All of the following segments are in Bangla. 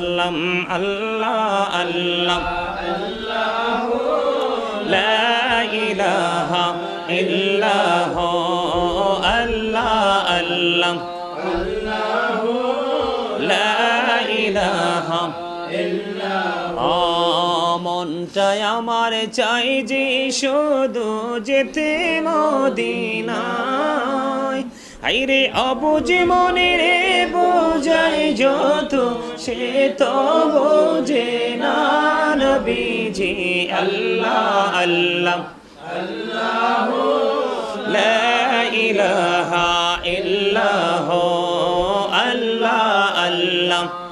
আল্লাম আল্লাহ আল্লাহ। লা ইলাহা ইল্লাহ, আল্লাহ আল্লাহ। লা ইলাহা ও মনটায় আমার, চাই যে শুধু যেতে মদিনায়। আইরে অবুজ মনে রে, বোঝায় যত, সে তো বোঝে না নবীজি। আল্লাহ আল্লাহ আল্লাহ। লা ইলাহা ইল্লাহ, আল্লাহ আল্লাহ।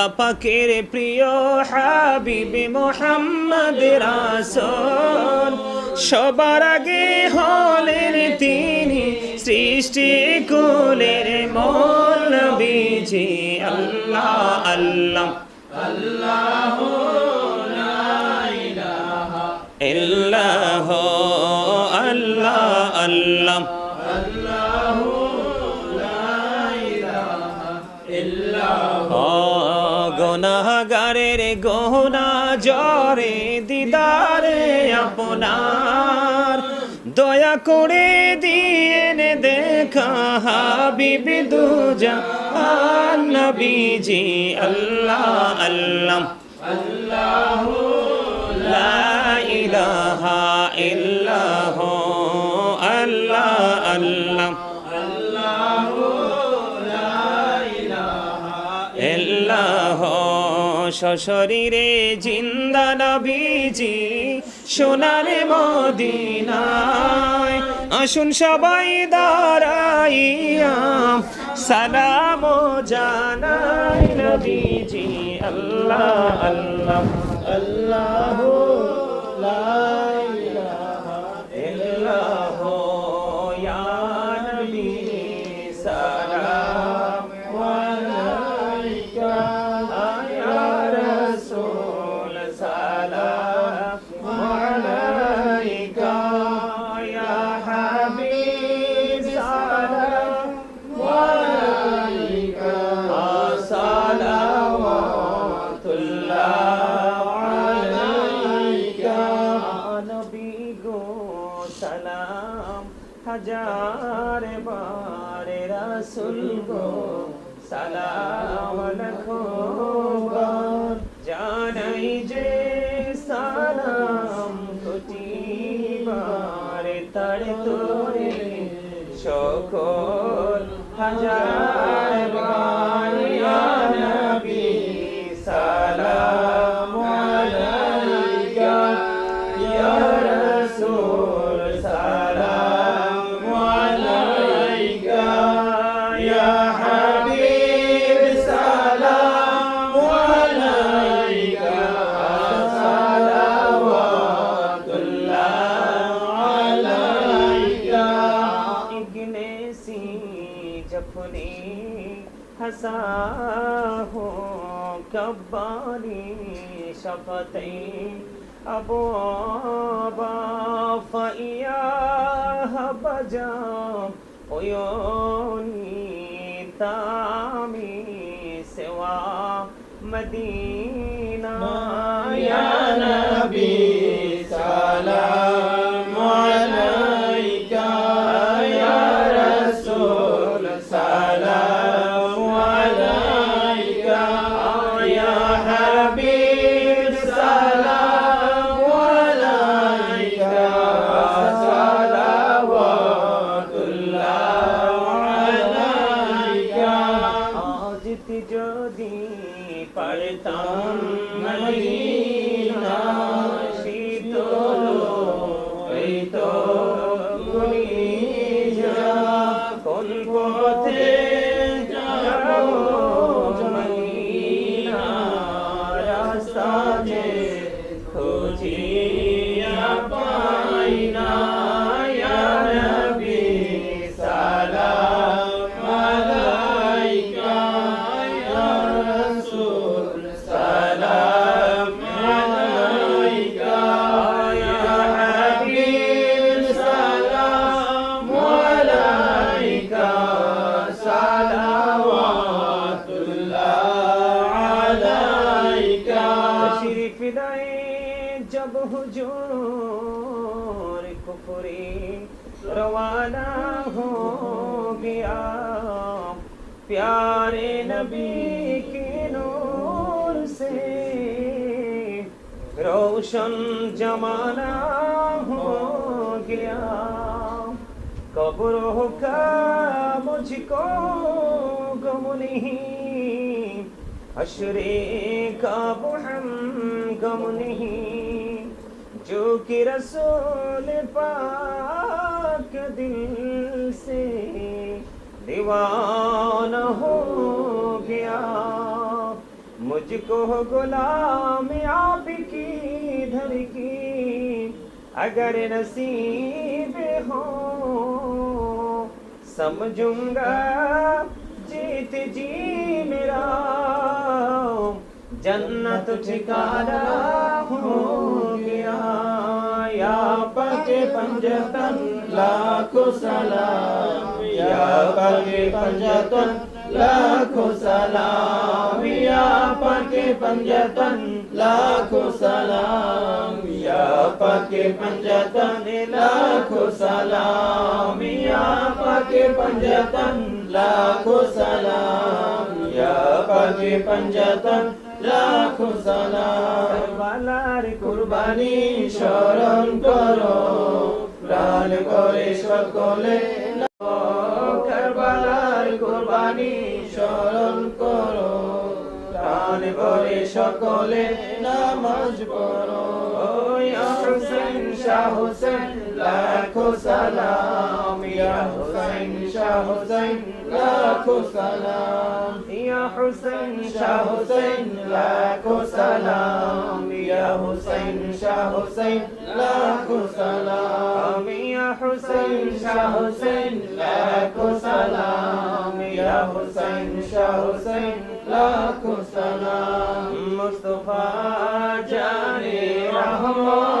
আল্লাহ পাকের প্রিয় হাবিবি মোহাম্মদ রাসূল। সবার আগে হলেন তিনি সৃষ্টি কুলের মূল বীজি আল্লাহ আল্লাহ। ইল্লাহ আল্লাহ আল্লাহ। গহনা জরে দিদারে আপনার। দয়া করে দিয়ে দেখা হাবিবি দুজা নবীজি, আল্লাহ আল্লাহ। লা ইলাহা ইল্লাহ, আল্লাহ আল্লাহ। সশরীরে জিন্দা নবীজি সোনার মদিনায়। আসুন সবাই দাঁড়াইয়া সালাম জানাই নবীজি। আল্লাহ আল্লাহ আল্লাহ হাজার বার রাসুল গো সালাম লাখো বার জানাই যে সালাম কোটি বার তার তোরে সকল হাজার खुली हसा हो कब्बारी शफते अबो फैया बजा ओयोनी तामी सेवा मदीना या नबी सलाम जब हुजूर कुफरी रवाना हो गया प्यारे नबी के नूर से रोशन जमाना हो गया कब्र का मुझको गम नहीं हशरे का वो गम नहीं, जो कि रसूल पाक दिल से दीवाना हो गया। मुझको गुलाम आपकी धर की अगर नसीब हो, समझूँगा जीत जी मेरा। जन्नत ठिकाना हो गया या पके पंजतन, लाखों सलाम। या पके पंजतन लाखों सलाम या पके पंजतन लाखों सलाम या पके पंजतन लाखों सलाम या पके पंजतन लाखों सलाम या पके पंजतन লাখো সালাম বালার কুরবানি স্মরণ করো প্রাণ করে সকলে কারবালার কুরবানি স্মরণ করো। প্রাণ করে সকলে নামাজ পড়ো। হুসেন, শাহ হুসেন, লাখো সালাম। ইয়া হুসেন, শাহ হুসেন, লাখো সালাম। ইয়া হুসেন, শাহ হুসেন, লাখো সালাম। ইয়া হুসেন, শাহ হুসেন, লাখো সালাম। হুসেন শাহ হুসেন লাখো সালাম ইয়া হুসেন শাহ হুসেন লাখো সালাম মুস্তফা জানে রহমত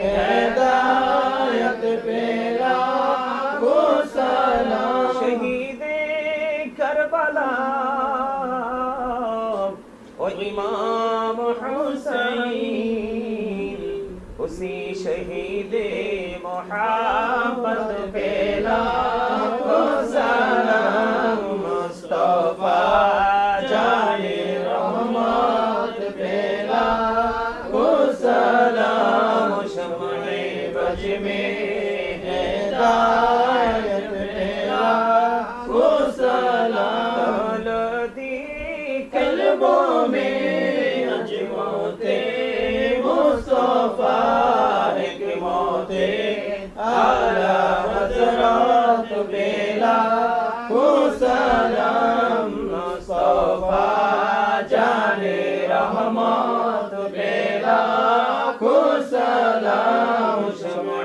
Yeah.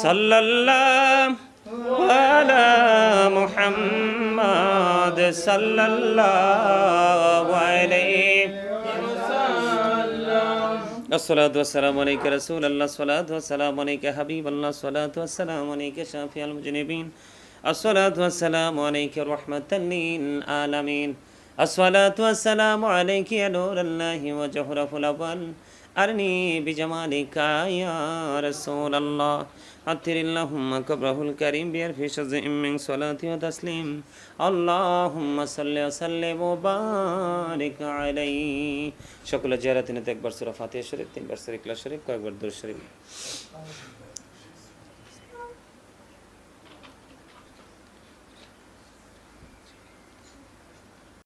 صلى الله صلى الله على محمد صلى الله عليه الصلاة والسلام عليك رسول الله الصلاة والسلام عليك حبيب الله الصلاة والسلام عليك شافي المجنبين الصلاة والسلام عليك رحمة للعالمين الصلاة والسلام عليك يا نور الله وجهره الأول أرني بجمالك يا رسول الله আতির আল্লাহুম্মা কাবরাহুল কারীম বিয়ার ফি শাজিম মিন সালাতি ওয়া তাসলিম। আল্লাহুম্মা সাল্লি ওয়া সাল্লিম ওয়া বারিক আলাইহি। সকলে জিয়ারাতিনাতে একবার সূরা ফাতিহা শরীফ, তিনবার সূরা ইখলাস শরীফ, কয়েকবার দরুদ শরীফ।